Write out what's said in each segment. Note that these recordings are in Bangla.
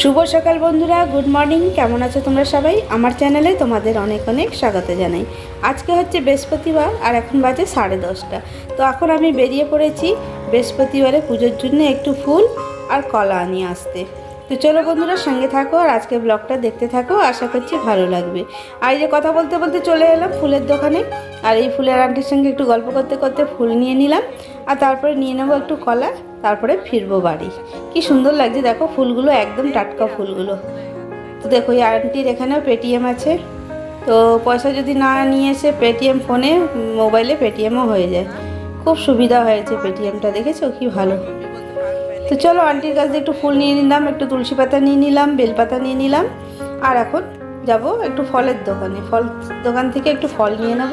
শুভ সকাল বন্ধুরা, গুড মর্নিং। কেমন আছো তোমরা সবাই? আমার চ্যানেলে তোমাদের অনেক অনেক স্বাগত জানাই। আজকে হচ্ছে বৃহস্পতিবার আর এখন বাজে সাড়ে দশটা। তো এখন আমি বেরিয়ে পড়েছি বৃহস্পতিবারে পুজোর জন্য একটু ফুল আর কলা নিয়ে আসতে। তো চলো বন্ধুরা, সঙ্গে থাকো আর আজকে ব্লগটা দেখতে থাকো, আশা করছি ভালো লাগবে। আর এই যে কথা বলতে বলতে চলে এলাম ফুলের দোকানে। আর এই ফুলের আন্টির সঙ্গে একটু গল্প করতে করতে ফুল নিয়ে নিলাম। আর তারপরে নিয়ে নেব একটু কলা। তারপরে ফিরবো বাড়ি। কি সুন্দর লাগছে, দেখো ফুলগুলো, একদম টাটকা ফুলগুলো। তো দেখো, এই আন্টির এখানেও পেটিএম আছে। তো পয়সা যদি না নিয়ে এসে পেটিএম ফোনে মোবাইলে পেটিএমও হয়ে যায়। খুব সুবিধা হয়েছে পেটিএমটা দেখেছ? কি ভালো। তো চলো আন্টির কাছ একটু ফুল নিয়ে নিলাম, একটু তুলসী পাতা নিয়ে নিলাম বেলপাতা নিয়ে নিলাম। আর এখন যাব একটু ফলের দোকানে। ফল দোকান থেকে একটু ফল নিয়ে নেব।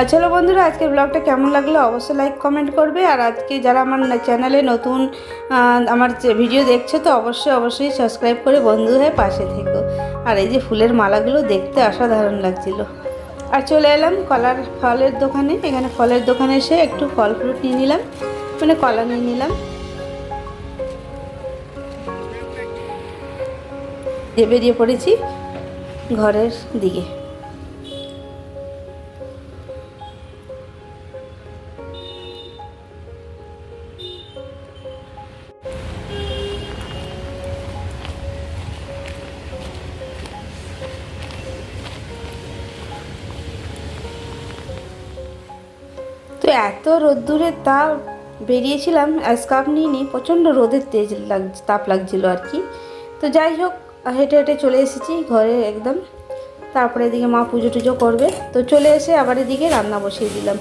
আর চলো বন্ধুরা, আজকের ব্লগটা কেমন লাগল অবশ্যই লাইক কমেন্ট করবে। আর আজকে যারা আমার চ্যানেলে নতুন আমার ভিডিও দেখছ তো অবশ্যই অবশ্যই সাবস্ক্রাইব করে বন্ধু হয়ে পাশে থেকো। আর এই যে ফুলের মালাগুলো দেখতে অসাধারণ লাগছিল। আর চলে এলাম কলার ফলের দোকানে। এখানে ফলের দোকানে এসে একটু ফল ফ্রুট নিয়ে নিলাম মানে কলা নিয়ে নিলাম। বেরিয়ে পড়েছি ঘরের দিকে। এত রোদ্দুরে তা বেরিয়েছিলাম স্কার্ফ নিয়ে নিই প্রচণ্ড রোদের তেজ লাগ, তাপ লাগছিল আর কি। তো যাই হোক, হেঁটে হেঁটে চলে এসেছি ঘরে একদম। তারপরে এদিকে মা পুজো টুজো করবে। তো চলে এসে আবার এদিকে রান্না বসিয়ে দিলাম।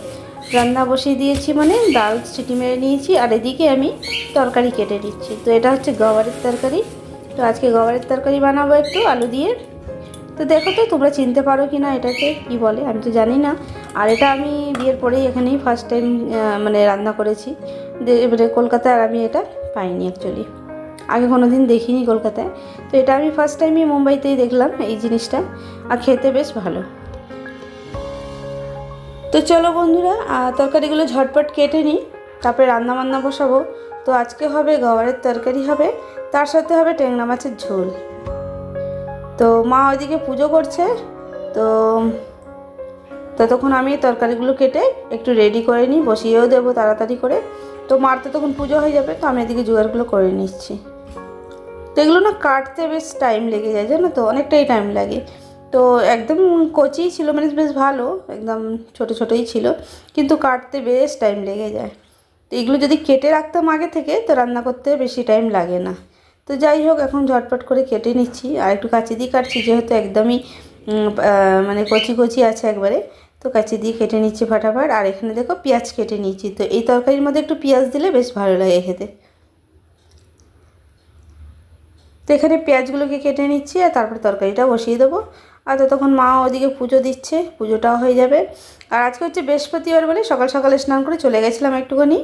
রান্না বসিয়ে দিয়েছি মানে ডাল সিটি মেরে নিয়েছি আর এদিকে আমি তরকারি কেটে দিচ্ছি তো এটা হচ্ছে গওয়ারের তরকারি। তো আজকে গওয়ারের তরকারি বানাবো একটু, আলু দিয়ে। তো দেখো তো, তোমরা চিনতে পারো কি না এটাকে, কি বলে, আমি তো জানি না। আর এটা আমি বিয়ের পরেই এখানেই ফার্স্ট টাইম মানে রান্না করেছি। এবারে কলকাতায় আর আমি এটা পাইনি অ্যাকচুয়ালি আগে কোনো দিন দেখিনি কলকাতায়। তো এটা আমি ফার্স্ট টাইমই মুম্বাইতেই দেখলাম এই জিনিসটা, আর খেতে বেশ ভালো। তো চলো বন্ধুরা তরকারিগুলো ঝটপট কেটে নিই, তারপরে রান্না বান্না বসাবো। তো আজকে হবে গওয়ারের তরকারি হবে, তার সাথে হবে ট্যাংরা মাছের ঝোল। তো মা ওইদিকে পুজো করছে, তো ততক্ষণ আমি তরকারিগুলো কেটে একটু রেডি করে নিই, বসিয়েও দেবো তাড়াতাড়ি করে। তো মার তো তখন পুজো হয়ে যাবে, তো আমি এদিকে জোগাড়গুলো করে নিচ্ছি। তো এগুলো না কাটতে বেশ টাইম লেগে যায়, জানো তো? অনেকটাই টাইম লাগে। তো একদম কচি ছিল মানে বেশ ভালো, একদম ছোট ছোটোই ছিল, কিন্তু কাটতে বেশ টাইম লেগে যায়। তো এগুলো যদি কেটে রাখতাম আগে থেকে, তো রান্না করতে বেশি টাইম লাগে না। তো যাই হোক, এখন ঝটপট করে কেটে নিচ্ছি আর একটু কাঁচি দিয়ে কাটছি, যেহেতু একদমই মানে কচি কচি আছে একবারে, তো কাঁচি দিয়ে কেটে নিচ্ছি ফাটাফাট। আর এখানে দেখো পেঁয়াজ কেটে নিচ্ছি তো এই তরকারির মধ্যে একটু পেঁয়াজ দিলে বেশ ভালো লাগে খেতে। তো এখানে পেঁয়াজগুলোকে কেটে নিচ্ছি আর তারপরে তরকারিটা বসিয়ে দেবো। আর ততক্ষণ মা ওদিকে পুজো দিচ্ছে, পুজোটাও হয়ে যাবে। আর আজকে হচ্ছে বৃহস্পতিবার বলে সকাল সকালে স্নান করে চলে গেছিলাম একটুখানি।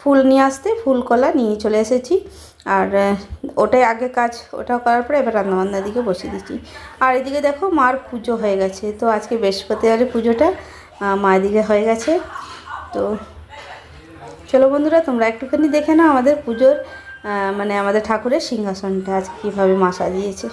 ফুল নিয়ে আসতে, ফুল কলা নিয়ে চলে এসেছি। আর ওটাই আগে কাজ ওটা করার পরে এবার রান্নাবান্নার দিকে বসিয়ে দিচ্ছি। আর এদিকে দেখো মার পুজো হয়ে গেছে, তো আজকে বৃহস্পতিবারের পুজোটা মা এদিকে হয়ে গেছে। তো চলো বন্ধুরা, তোমরা একটুখানি দেখে নাও আমাদের পুজোর মানে আমাদের ঠাকুরের সিংহাসনটা আজকে কীভাবে মা সাজিয়েছে।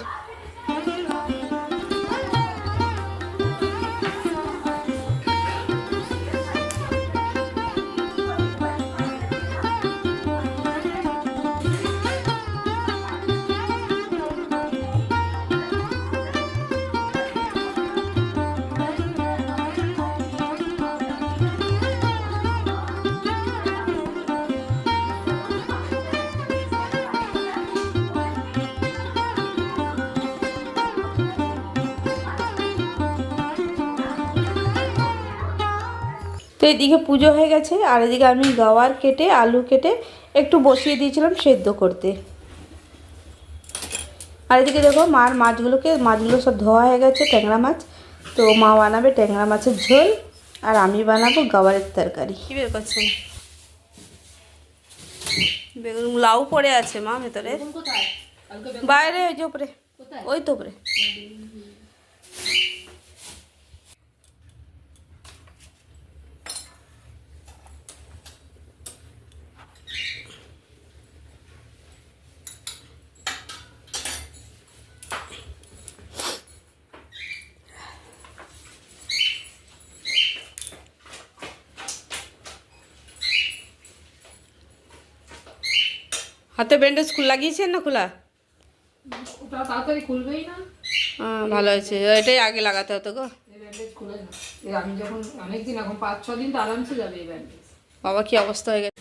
তো এদিকে পুজো হয়ে গেছে আর এদিকে আমি গাওয়ার কেটে আলু কেটে একটু বসিয়ে দিয়েছিলাম সেদ্ধ করতে। আর এদিকে দেখো মার মাছগুলোকে মাছগুলো সব ধোয়া হয়ে গেছে ট্যাংরা মাছ। তো মা বানাবে ট্যাংরা মাছের ঝোল আর আমি বানাবো গাওয়ারের তরকারি। কী বের করছেন বেগুন লাউ পড়ে আছে মা ভেতরে। বাইরে ওই যে উপরে। ওই তো উপরে। হাতে ব্যান্ডেজ খুল লাগিয়েছেন না খোলা? তাড়াতাড়ি খুলবেই না। ভালো হয়েছে। এটাই আগে লাগাতে হতো গো। আমি যখন অনেকদিন এখন পাঁচ ছ দিন তো আরামসে যাবে এই ব্যান্ডেজ। বাবা কি অবস্থা হয়ে গেছে?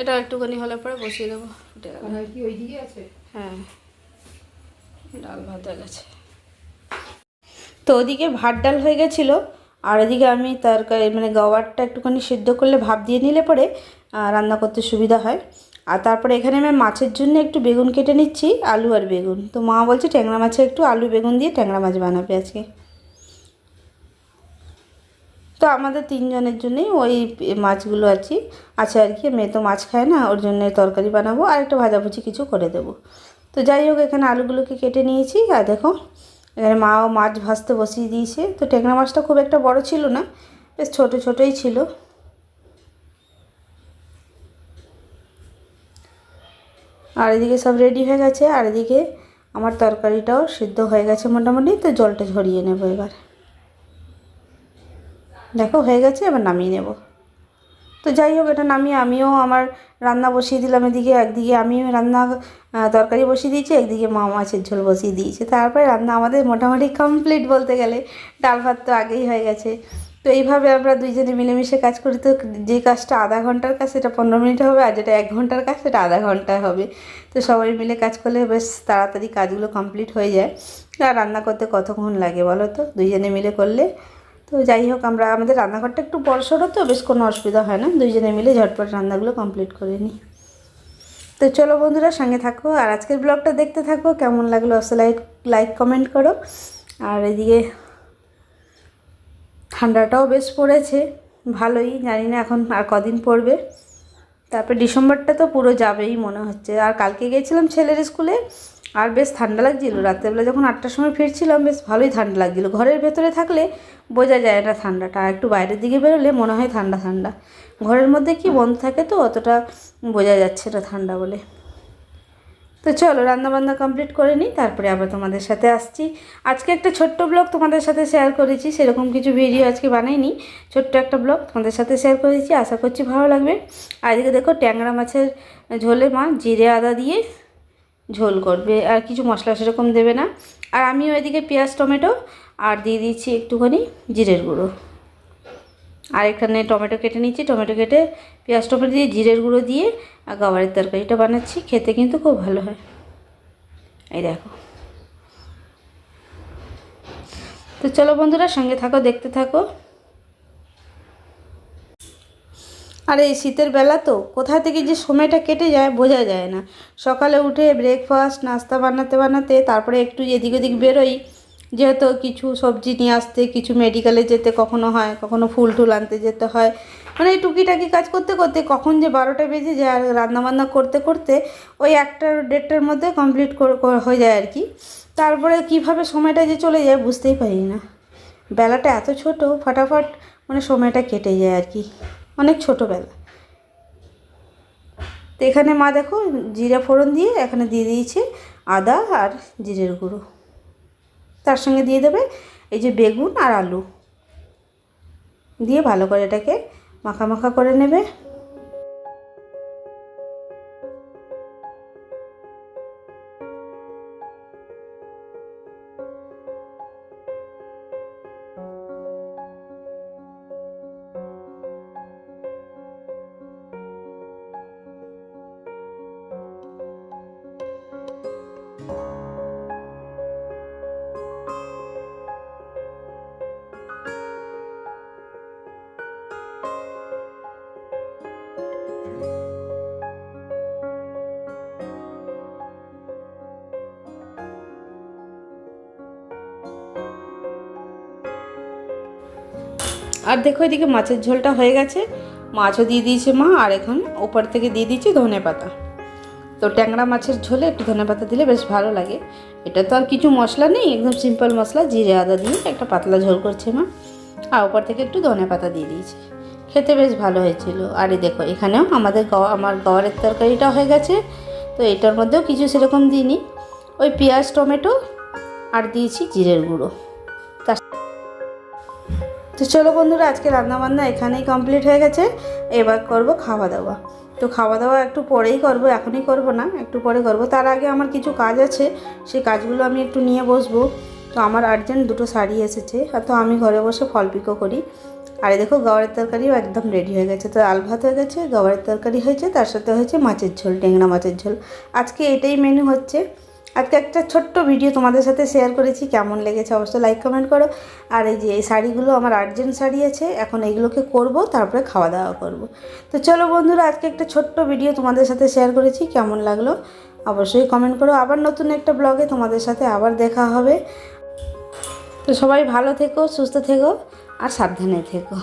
এটা একটুখানি হলে পরে বসিয়ে দেবো। ফুটে গেল। কি ওই দিকে আছে? হ্যাঁ। ডাল ভাত হয়ে গেছে। তো ওদিকে ভাত ডাল হয়ে গেছিল। আর ওদিকে আমি তরকারি মানে গাওয়ারটা একটুখানি সিদ্ধ করলে ভাপ দিয়ে নিলে পরে রান্না করতে সুবিধা হয়। আর তারপরে এখানে আমি মাছের জন্য একটু বেগুন কেটে নিচ্ছি, আলু আর বেগুন। তো মা বলছে ট্যাংরা মাছে একটু আলু বেগুন দিয়ে ট্যাংরা মাছ বানাবে আজকে। তো আমাদের তিনজনের জন্যই ওই মাছগুলো আছে। আছে আর কি, মেয়ে তো মাছ খায় না, ওর জন্য তরকারি বানাবো আর একটা ভাজাভুজি কিছু করে দেবো। তো যাই হোক, এখানে আলুগুলোকে কেটে নিয়েছি। আর দেখো, এখানে মাও মাছ ভাজতে বসিয়ে দিয়েছে। তো ট্যাংরা মাছটা খুব একটা বড় ছিল না, বেশ ছোটো ছোটোই ছিল। আর এদিকে সব রেডি হয়ে গেছে, আর এদিকে আমার তরকারিটাও সিদ্ধ হয়ে গেছে মোটামুটি, তো জলটা ঝরিয়ে নেব এবার। দেখো, হয়ে গেছে, এবার নামিয়ে নেব। তো যাই হোক, এটা নামিয়ে আমিও আমার রান্না বসিয়ে দিলাম এদিকে, একদিকে আমি রান্না তরকারি বসিয়ে দিয়েছি, একদিকে মা মাছের ঝোল বসিয়ে দিয়েছে। তারপরে রান্না আমাদের মোটামুটি কমপ্লিট বলতে গেলে, ডাল ভাত তো আগেই হয়ে গেছে। তো এইভাবে আমরা দুইজনে মিলেমিশে কাজ করি। তো যে কাজটা আধা ঘণ্টার কাজ, সেটা পনেরো মিনিট হবে, আর যেটা এক ঘণ্টার কাজ, সেটা আধা ঘন্টায় হবে। তো সবাই মিলে কাজ করলে বেশ তাড়াতাড়ি কাজগুলো কমপ্লিট হয়ে যায়। আর রান্না করতে কতক্ষণ লাগে বলো তো? দুইজনে মিলে করলে। তো যাই হোক, আমরা, আমাদের রান্নাঘরটা একটু বড়সড়ো তো, বেশ কোনো অসুবিধা হয় না। দুইজনে মিলে ঝটপট রান্নাগুলো কমপ্লিট করে নিই। তো চলো বন্ধুরা, সঙ্গে থাকো। আর আজকের ব্লগটা দেখতে থাকো। কেমন লাগল, অবশ্যই লাইক লাইক, কমেন্ট করো। আর এদিকে ঠান্ডাটাও বেশ পড়েছে, ভালোই, জানি না এখন আর কদিন পড়বে। তারপর ডিসেম্বরটা তো পুরো যাবেই মনে হচ্ছে। আর কালকে গিয়েছিলাম ছেলের স্কুলে, আর বেশ ঠান্ডা লাগছিল। রাত্রেবেলা যখন আটটার সময় ফিরছিলাম, বেশ ভালোই ঠান্ডা লাগছিল। ঘরের ভেতরে থাকলে বোঝা যায় না ঠান্ডাটা একটু বাইরের দিকে বেরোলে মনে হয় ঠান্ডা ঠান্ডা। ঘরের মধ্যে কি বন্ধ থাকে তো, অতটা বোঝা যাচ্ছে না ঠান্ডা বলে। তো চলো, রান্নাবান্না কমপ্লিট করে নিই, তারপরে আবার তোমাদের সাথে আসছি। আজকে একটা ছোট্ট ব্লগ তোমাদের সাথে শেয়ার করেছি, সেরকম কিছু ভিডিও আজকে বানাইনি। ছোট্ট একটা ব্লগ তোমাদের সাথে শেয়ার করেছি, আশা করছি ভালো লাগবে। আর এদিকে দেখো, ট্যাংরা মাছের ঝোলে মা, জিরে, আদা দিয়ে ঝোল করবে, আর কিছু মশলা সেরকম দেবে না। আর আমি ওইদিকে পেঁয়াজ, টমেটো, আর দিয়ে দিচ্ছি একটুখানি জিরের গুঁড়ো। আর এখানে টমেটো কেটে নিচ্ছি টমেটো কেটে পেঁয়াজ টমেটো দিয়ে, জিরের গুঁড়ো দিয়ে আর গাওয়ারের তরকারিটা বানাচ্ছি, খেতে কিন্তু খুব ভালো হয়। এই দেখো। তো চলো বন্ধুরা, সঙ্গে থাকো, দেখতে থাকো। আর, এই শীতের বেলা তো কোথা থেকে যে সময়টা কেটে যায় বোঝা যায় না। সকালে উঠে ব্রেকফাস্ট নাস্তা বানাতে বানাতে, তারপরে একটু এদিক ওদিক বেরোই যেহেতু কিছু সবজি নিয়ে আসতে, কিছু মেডিকেলে যেতে কখনো হয়, কখনো ফুল টুল আনতে যেতে হয়। মানে এই টুকিটাকি কাজ করতে করতে কখন যে বারোটা বেজে যায় আর রান্নাবান্না করতে করতে ওই একটা দেড়টার মধ্যে কমপ্লিট হয়ে যায় আর কি। তারপরে কীভাবে সময়টা যে চলে যায় বুঝতেই পারি না। বেলাটা এত ছোট, ফটাফট মানে সময়টা কেটে যায় আর কি। অনেক ছোটোবেলা। তো এখানে মা দেখো, জিরা ফোড়ন দিয়ে এখানে দিয়ে দিয়েছে আদা আর জিরের গুঁড়ো। তার সঙ্গে দিয়ে দেবে এই যে বেগুন আর আলু। দিয়ে ভালো করে এটাকে মাখা মাখা করে নেবে। আর দেখো এদিকে মাছের ঝোলটা হয়ে গেছে। মাছও দিয়ে দিয়েছে মা, আর এখন ওপর থেকে দিয়ে দিয়েছি ধনে পাতা। তো ট্যাংরা মাছের ঝোলে একটু ধনে পাতা দিলে বেশ ভালো লাগে। এটা তো আর কিছু মশলা নেই, একদম সিম্পল মশলা, জিরে, আদা দিয়ে একটা পাতলা ঝোল করছে মা। আর ওপর থেকে একটু ধনে পাতা দিয়ে দিয়েছে। খেতে বেশ ভালো হয়েছিল। আর এই দেখো, এখানেও আমাদের গাওয়া আমার গাওয়ারের তরকারিটা হয়ে গেছে। তো এটার মধ্যেও কিছু সেরকম দিইনি। ওই পেঁয়াজ, টমেটো, আর দিয়েছি জিরের গুঁড়ো। তো চলো বন্ধুরা, আজকে রান্নাবান্না এখানেই কমপ্লিট হয়ে গেছে। এবার করব খাওয়া দাওয়া। তো খাওয়া দাওয়া একটু পরেই করব, এখনই করব না, একটু পরে করব। তার আগে আমার কিছু কাজ আছে, সেই কাজগুলো আমি একটু নিয়ে বসবো। তো আমার আর্জেন্ট দুটো শাড়ি এসেছে তো আমি ঘরে বসে ফল পিকো করি। আর দেখো গাওয়ারের তরকারিও একদম রেডি হয়ে গেছে। তো আল ভাত হয়ে গেছে গাওয়ারের তরকারি হয়েছে, তার সাথে হয়েছে মাছের ঝোল টেংরা মাছের ঝোল। আজকে এটাই মেনু হচ্ছে। আজকে একটা ছোট্ট ভিডিও তোমাদের সাথে শেয়ার করেছি, কেমন লেগেছে অবশ্যই লাইক কমেন্ট করো। আর এই যে এই শাড়িগুলো, আমার আর্জেন্ট শাড়ি আছে, এখন এইগুলোকে করব, তারপরে খাওয়া দাওয়া করব। তো চলো বন্ধুরা, আজকে একটা ছোট্ট ভিডিও তোমাদের সাথে শেয়ার করেছি, কেমন লাগল অবশ্যই কমেন্ট করো। আবার নতুন একটা ব্লগে তোমাদের সাথে আবার দেখা হবে। তো সবাই ভালো থেকো, সুস্থ থেকো, আর সাবধানে থেকো।